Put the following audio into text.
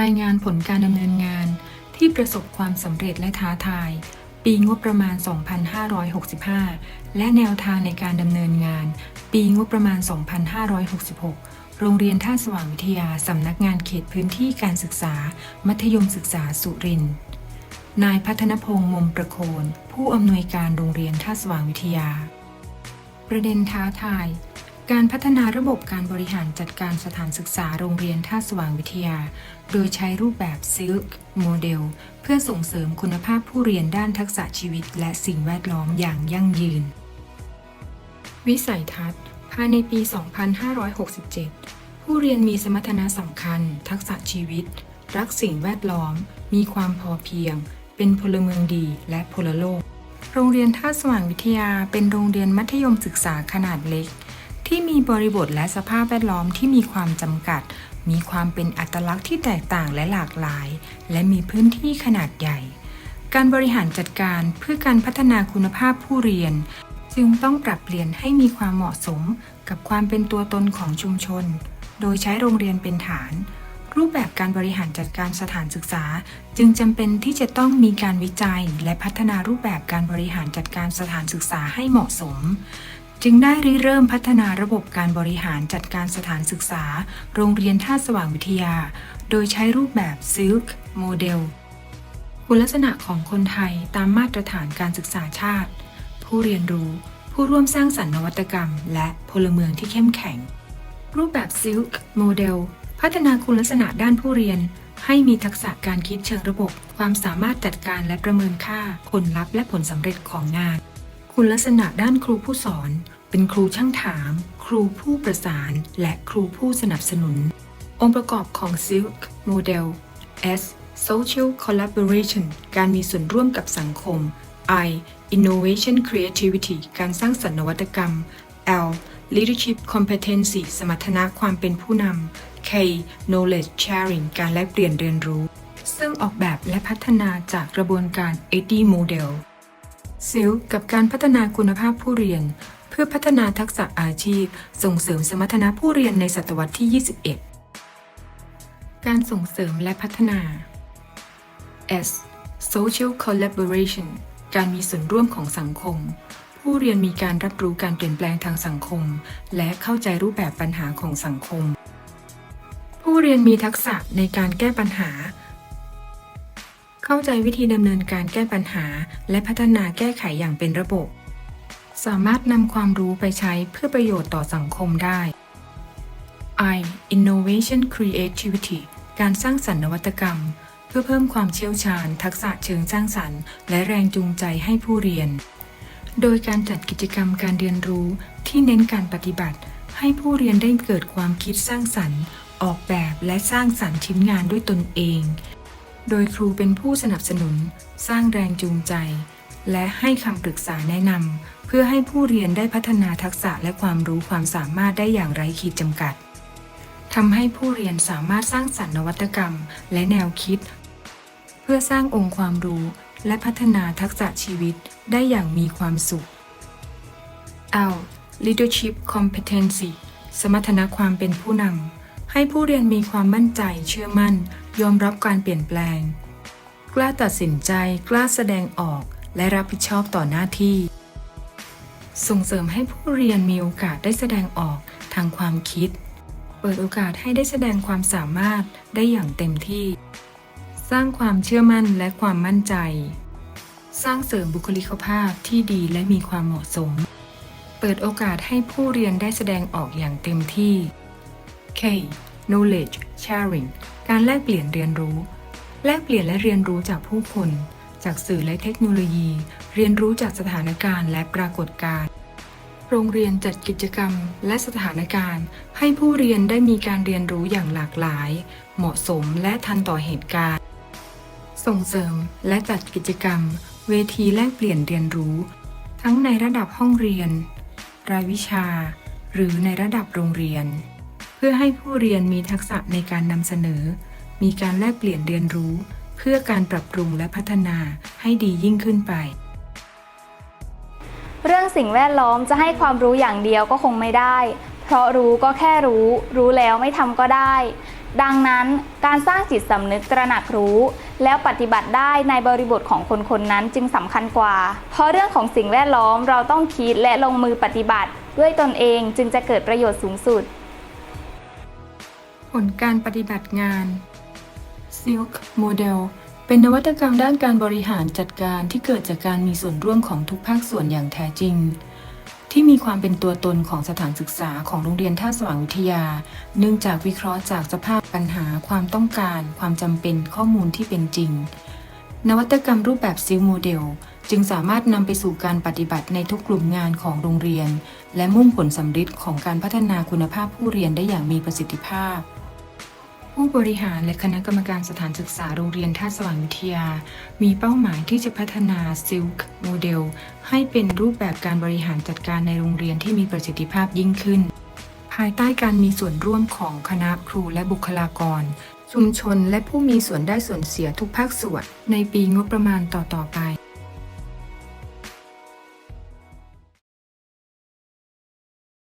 รายงานผลการดำเนินงานที่ประสบความสำเร็จและท้าทาย ปีงบประมาณ 2565 และแนวทางในการดำเนินงาน ปีงบประมาณ 2566 โรงเรียนท่าสว่างวิทยาสำนักงานเขตพื้นที่การศึกษา มัธยมศึกษาสุรินทร์ นายพัฒนพงษ์มมประโคน ผู้อำนวยการโรงเรียนท่าสว่างวิทยา ประเด็นท้าทาย การพัฒนาระบบการบริหารจัดการสถานศึกษาโรงเรียนท่าสว่างวิทยา โดยใช้รูปแบบ Silk Model เพื่อส่งเสริมคุณภาพผู้เรียนด้านทักษะชีวิต และสิ่งแวดล้อมอย่างยั่งยืน วิสัยทัศน์ ภายในปี 2567 ผู้เรียนมีสมรรถนะสำคัญ ทักษะชีวิต รักสิ่งแวดล้อม มีความพอเพียง เป็นพลเมืองดี และพลโลก โรงเรียนท่าสว่างวิทยา เป็นโรงเรียนมัธยมศึกษาขนาดเล็ก ที่มีบริบทและสภาพแวดล้อมที่มีความจำกัด มีความเป็นอัตลักษณ์ที่แตกต่างและหลากหลาย และมีพื้นที่ขนาดใหญ่ การบริหารจัดการเพื่อการพัฒนาคุณภาพผู้เรียน จึงต้องปรับเปลี่ยนให้มีความเหมาะสมกับความเป็นตัวตนของชุมชน โดยใช้โรงเรียนเป็นฐาน รูปแบบการบริหารจัดการสถานศึกษา จึงจำเป็นที่จะต้องมีการวิจัย และพัฒนารูปแบบการบริหารจัดการสถานศึกษาให้เหมาะสม จึงได้ริเริ่มพัฒนาระบบการบริหารจัดการสถานศึกษา โรงเรียนท่าสว่างวิทยา โดยใช้รูปแบบ Silk Model คุณลักษณะของคนไทยตามมาตรฐานการศึกษาชาติ ผู้เรียนรู้ ผู้ร่วมสร้างสรรค์นวัตกรรม และพลเมืองที่เข้มแข็ง รูปแบบ Silk Model พัฒนาคุณลักษณะด้านผู้เรียน ให้มีทักษะการคิดเชิงระบบ ความสามารถจัดการและประเมินค่า ผลลัพธ์และผลสำเร็จของงาน คุณลักษณะด้านครูผู้สอน เป็นครูช่างถาม ครูผู้ประสาน และครูผู้สนับสนุน องค์ประกอบของ Silk Model S Social Collaboration การมีส่วนร่วมกับสังคม I Innovation Creativity การสร้างสรรค์นวัตกรรม L Leadership Competency สมรรถนะความเป็นผู้นำ K Knowledge Sharing การแลกเปลี่ยนเรียนรู้ ซึ่งออกแบบและพัฒนาจากกระบวนการ AD Model ซิลกับการพัฒนาคุณภาพผู้เรียน เพื่อพัฒนาทักษะอาชีพ ส่งเสริมสมรรถนะผู้เรียนในศตวรรษที่ 21 การส่งเสริมและพัฒนา S Social Collaboration การมีส่วนร่วมของสังคม ผู้เรียนมีการรับรู้การเปลี่ยนแปลงทางสังคม และเข้าใจรูปแบบปัญหาของสังคม ผู้เรียนมีทักษะในการแก้ปัญหา เข้าใจวิธีดำเนินการแก้ปัญหา และพัฒนาแก้ไขอย่างเป็นระบบ สามารถนำความรู้ไปใช้เพื่อประโยชน์ต่อสังคมได้ I Innovation Creativity การสร้างสรรค์นวัตกรรม เพื่อเพิ่มความเชี่ยวชาญ ทักษะเชิงสร้างสรรค์ และแรงจูงใจให้ผู้เรียน โดยการจัดกิจกรรมการเรียนรู้ที่เน้นการปฏิบัติ ให้ผู้เรียนได้เกิดความคิดสร้างสรรค์ ออกแบบและสร้างสรรค์ชิ้นงานด้วยตนเอง โดยครูเป็นผู้สนับสนุน สร้างแรงจูงใจ และให้คำปรึกษาแนะนำเพื่อให้ผู้เรียนได้พัฒนาทักษะและความรู้ความสามารถได้อย่างไร้ขีดจำกัดทำให้ผู้เรียนสามารถสร้างสรรค์นวัตกรรม และแนวคิด เพื่อสร้างองค์ความรู้ และพัฒนาทักษะชีวิตได้อย่างมีความสุข L Leadership Competency สมรรถนะความเป็นผู้นำให้ผู้เรียนมีความมั่นใจเชื่อมั่น ยอมรับการเปลี่ยนแปลง กล้าตัดสินใจ กล้าแสดงออก และรับผิดชอบต่อหน้าที่ ส่งเสริมให้ผู้เรียนมีโอกาสได้แสดงออกทางความคิด เปิดโอกาสให้ได้แสดงความสามารถได้อย่างเต็มที่ สร้างความเชื่อมั่นและความมั่นใจ สร้างเสริมบุคลิกภาพที่ดีและมีความเหมาะสม เปิดโอกาสให้ผู้เรียนได้แสดงออกอย่างเต็มที่ K knowledge sharing การแลกเปลี่ยนเรียนรู้ แลกเปลี่ยนและเรียนรู้จากผู้คน จากสื่อและเทคโนโลยี เรียนรู้จากสถานการณ์และปรากฏการณ์ โรงเรียนจัดกิจกรรมและสถานการณ์ ให้ผู้เรียนได้มีการเรียนรู้อย่างหลากหลาย เหมาะสมและทันต่อเหตุการณ์ ส่งเสริมและจัดกิจกรรม เวทีแลกเปลี่ยนเรียนรู้ ทั้งในระดับห้องเรียน รายวิชา หรือในระดับโรงเรียน เพื่อให้ผู้เรียนมีทักษะในการนำเสนอ มีการแลกเปลี่ยนเรียนรู้ เพื่อการปรับปรุงและพัฒนาให้ดียิ่งขึ้นไป เรื่องสิ่งแวดล้อมจะให้ความรู้อย่างเดียวก็คงไม่ได้ เพราะรู้ก็แค่รู้ รู้แล้วไม่ทำก็ได้ ดังนั้นการสร้างจิตสำนึกตระหนักรู้ แล้วปฏิบัติได้ในบริบทของคนคนๆนั้นจึงสำคัญกว่า เพราะเรื่องของสิ่งแวดล้อมเราต้องคิดและลงมือปฏิบัติ ด้วยตนเองจึงจะเกิดประโยชน์สูงสุด ลการปฏิบัติงาน Silk Model เป็นนวัตกรรมด้านการบริหารจัดการที่เกิดจากการมีส่วนร่วมของทุกภาคส่วนอย่างแท้จริง ที่มีความเป็นตัวตนของสถานศึกษาของโรงเรียนท่าสว่างวิทยา เนื่องจากวิเคราะห์จากสภาพปัญหาความต้องการ ความจำเป็นข้อมูลที่เป็นจริง นวัตกรรมรูปแบบ Silk Model จึงสามารถนำไปสู่การปฏิบัติในทุกกลุ่มงานของโรงเรียน และมุ่งผลสำฤทธิ์ของการพัฒนาคุณภาพผู้เรียนได้อย่างมีประสิทธิภาพ ผู้บริหารและคณะกรรมการสถานศึกษาโรงเรียนท่าสว่างวิทยา มีเป้าหมายที่จะพัฒนา Silk Model ให้เป็นรูปแบบการบริหารจัดการในโรงเรียนที่มีประสิทธิภาพยิ่งขึ้น ภายใต้การมีส่วนร่วมของคณะครูและบุคลากร ชุมชนและผู้มีส่วนได้ส่วนเสียทุกภาคส่วนในปีงบประมาณต่อๆไป